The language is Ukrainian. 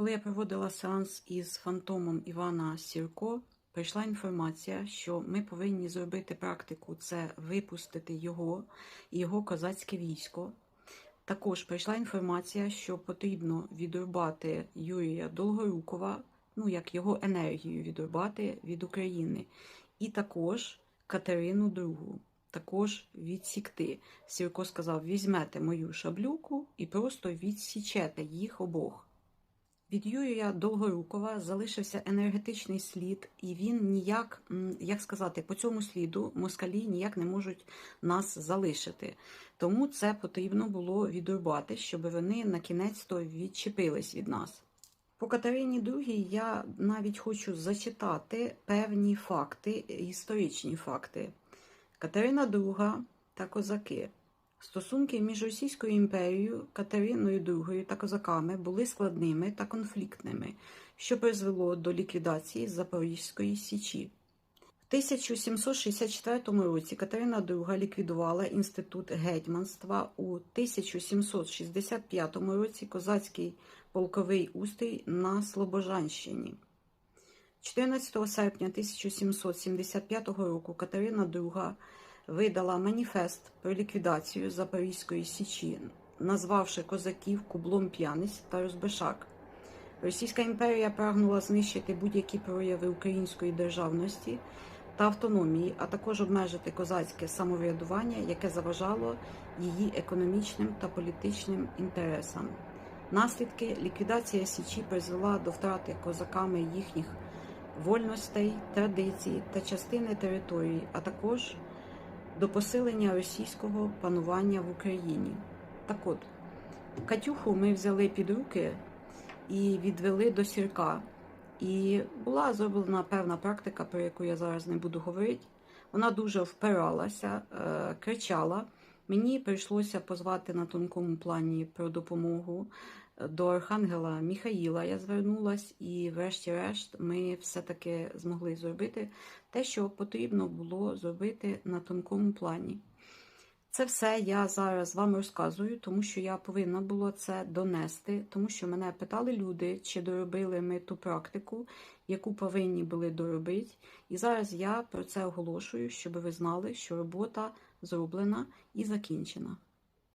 Коли я проводила сеанс із фантомом Івана Сірко, прийшла інформація, що ми повинні зробити практику це випустити його і його козацьке військо. Також прийшла інформація, що потрібно відрубати Юрія Долгорукова, ну як його енергію відрубати від України, і також Катерину II. Також відсікти. Сірко сказав: візьмете мою шаблюку і просто відсічете їх обох. Від Юрія Долгорукова залишився енергетичний слід, і він ніяк, як сказати, по цьому сліду москалі ніяк не можуть нас залишити. Тому це потрібно було відрубати, щоб вони на кінець то відчепились від нас. По Катерині II я навіть хочу зачитати певні факти, історичні факти. Катерина II та козаки. Стосунки між Російською імперією, Катериною II та козаками були складними та конфліктними, що призвело до ліквідації Запорізької Січі. В 1764 році Катерина II ліквідувала інститут гетьманства. У 1765 році козацький полковий устрій на Слобожанщині. 14 серпня 1775 року Катерина II видала маніфест про ліквідацію Запорізької Січі, назвавши козаків кублом п'яниць та розбишак. Російська імперія прагнула знищити будь-які прояви української державності та автономії, а також обмежити козацьке самоврядування, яке заважало її економічним та політичним інтересам. Наслідки ліквідація Січі призвела до втрати козаками їхніх вольностей, традицій та частини території, а також до посилення російського панування в Україні. Так от, Катюху ми взяли під руки і відвели до сірка. І була зроблена певна практика, про яку я зараз не буду говорити. Вона дуже впиралася, е, кричала. Мені прийшлося позвати на тонкому плані про допомогу до Архангела Міхаїла. Я звернулась, і, врешті-решт, ми все-таки змогли зробити те, що потрібно було зробити на тонкому плані. Це все я зараз вам розказую, тому що я повинна була це донести, тому що мене питали люди, чи доробили ми ту практику, яку повинні були доробити. І зараз я про це оголошую, щоб ви знали, що робота зроблена і закінчена.